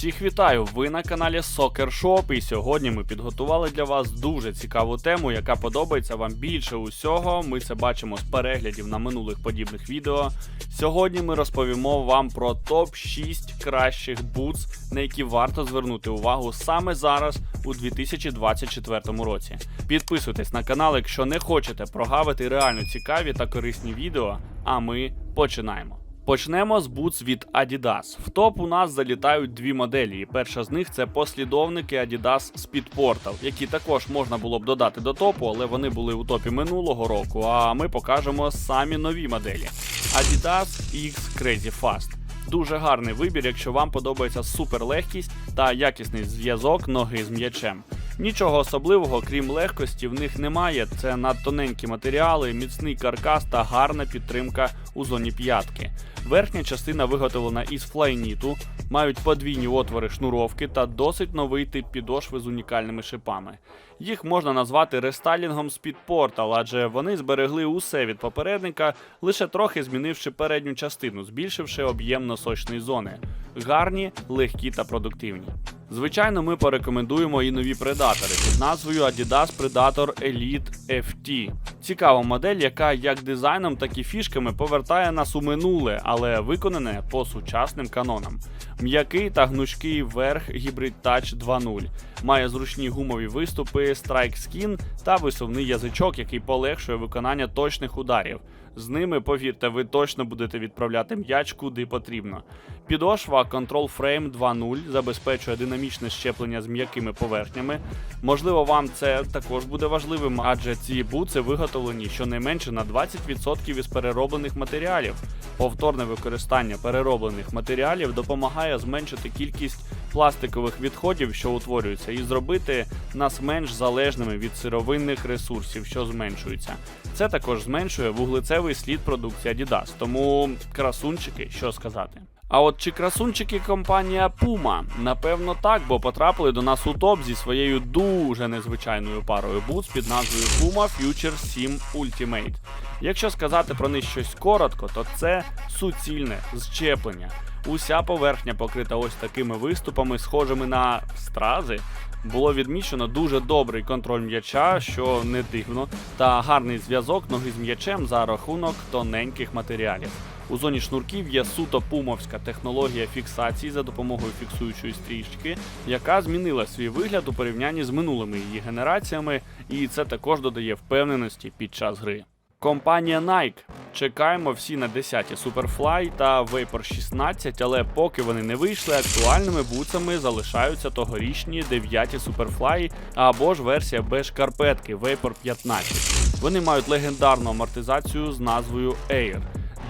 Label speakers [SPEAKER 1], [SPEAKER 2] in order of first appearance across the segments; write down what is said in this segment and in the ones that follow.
[SPEAKER 1] Всіх вітаю! Ви на каналі Soccer Shop і сьогодні ми підготували для вас дуже цікаву тему, яка подобається вам більше усього. Ми це бачимо з переглядів на минулих подібних відео. Сьогодні ми розповімо вам про топ 6 кращих бутс, на які варто звернути увагу саме зараз у 2024 році. Підписуйтесь на канал, якщо не хочете прогавити реально цікаві та корисні відео. А ми починаємо. Почнемо з бутс від Adidas. В топ у нас залітають дві моделі. І перша з них це послідовники Adidas Speed Portal, які також можна було б додати до топу, але вони були у топі минулого року. А ми покажемо самі нові моделі. Adidas X Crazy Fast. Дуже гарний вибір, якщо вам подобається суперлегкість та якісний зв'язок ноги з м'ячем. Нічого особливого, крім легкості, в них немає. Це надтоненькі матеріали, міцний каркас та гарна підтримка у зоні п'ятки. Верхня частина виготовлена із флайніту, мають подвійні отвори шнуровки та досить новий тип підошви з унікальними шипами. Їх можна назвати рестайлінгом Speed Portal, адже вони зберегли усе від попередника, лише трохи змінивши передню частину, збільшивши об'єм носочної зони. Гарні, легкі та продуктивні. Звичайно, ми порекомендуємо і нові предатори під назвою Adidas Predator Elite FT. Цікава модель, яка як дизайном, так і фішками повертає нас у минуле, але виконане по сучасним канонам. М'який та гнучкий верх Hybrid Touch 2.0. Має зручні гумові виступи, Strike Skin та висувний язичок, який полегшує виконання точних ударів. З ними, повірте, ви точно будете відправляти м'яч куди потрібно. Підошва Control Frame 2.0 забезпечує динамічне щеплення з м'якими поверхнями. Можливо, вам це також буде важливим, адже ці бутси виготовлені щонайменше на 20% із перероблених матеріалів. Повторне використання перероблених матеріалів допомагає зменшити кількість пластикових відходів, що утворюються, і зробити нас менш залежними від сировинних ресурсів, що зменшуються. Це також зменшує вуглецевий слід продукції Adidas, тому красунчики, що сказати. А от чи красунчики компанія Puma? Напевно так, бо потрапили до нас у топ зі своєю дуже незвичайною парою бутс під назвою Puma Future 7 Ultimate. Якщо сказати про них щось коротко, то це суцільне зчеплення. Уся поверхня покрита ось такими виступами, схожими на стрази. Було відмічено дуже добрий контроль м'яча, що не дивно, та гарний зв'язок ноги з м'ячем за рахунок тоненьких матеріалів. У зоні шнурків є суто пумовська технологія фіксації за допомогою фіксуючої стрічки, яка змінила свій вигляд у порівнянні з минулими її генераціями, і це також додає впевненості під час гри. Компанія Nike. Чекаємо всі на 10-ті Superfly та Vapor 16, але поки вони не вийшли, актуальними бутсами залишаються тогорічні 9 Superfly або ж версія без шкарпетки Vapor 15. Вони мають легендарну амортизацію з назвою Air.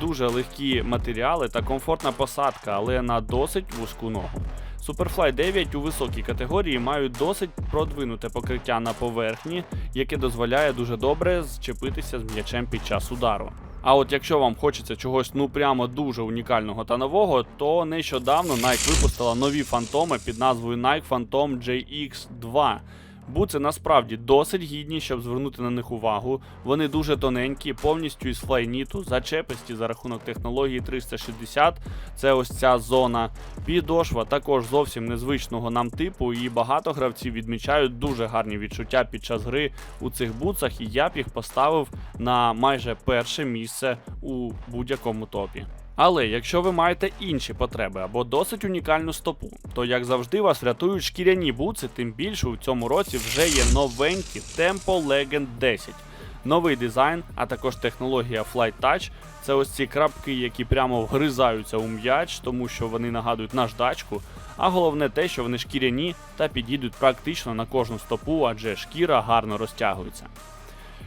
[SPEAKER 1] Дуже легкі матеріали та комфортна посадка, але на досить вузьку ногу. Superfly 9 у високій категорії мають досить продвинуте покриття на поверхні, яке дозволяє дуже добре зчепитися з м'ячем під час удару. А от якщо вам хочеться чогось ну прямо дуже унікального та нового, то нещодавно Nike випустила нові фантоми під назвою Nike Phantom JX2. Буци насправді досить гідні, щоб звернути на них увагу. Вони дуже тоненькі, повністю із флайніту, зачеписті за рахунок технології 360. Це ось ця зона. Підошва також зовсім незвичного нам типу, і багато гравців відмічають дуже гарні відчуття під час гри у цих буцах, і я б їх поставив на майже перше місце у будь-якому топі. Але якщо ви маєте інші потреби або досить унікальну стопу, то як завжди вас врятують шкіряні буци, тим більше у цьому році вже є новенькі Tempo Legend 10. Новий дизайн, а також технологія Flight Touch. Це ось ці крапки, які прямо вгризаються у м'яч, тому що вони нагадують наждачку. А головне те, що вони шкіряні та підійдуть практично на кожну стопу, адже шкіра гарно розтягується.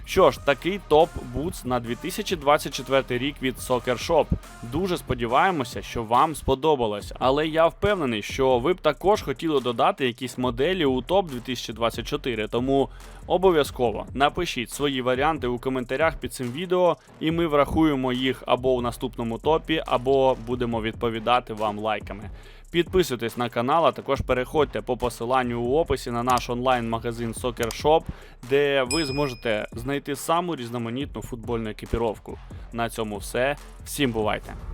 [SPEAKER 1] Що ж, такий топ бутс на 2024 рік від Soccer Shop. Дуже сподіваємося, що вам сподобалось. Але я впевнений, що ви б також хотіли додати якісь моделі у топ 2024. Тому обов'язково напишіть свої варіанти у коментарях під цим відео, і ми врахуємо їх або у наступному топі, або будемо відповідати вам лайками. Підписуйтесь на канал, а також переходьте по посиланню у описі на наш онлайн-магазин Soccer Shop, де ви зможете знайти саму різноманітну футбольну екіпіровку. На цьому все. Всім бувайте!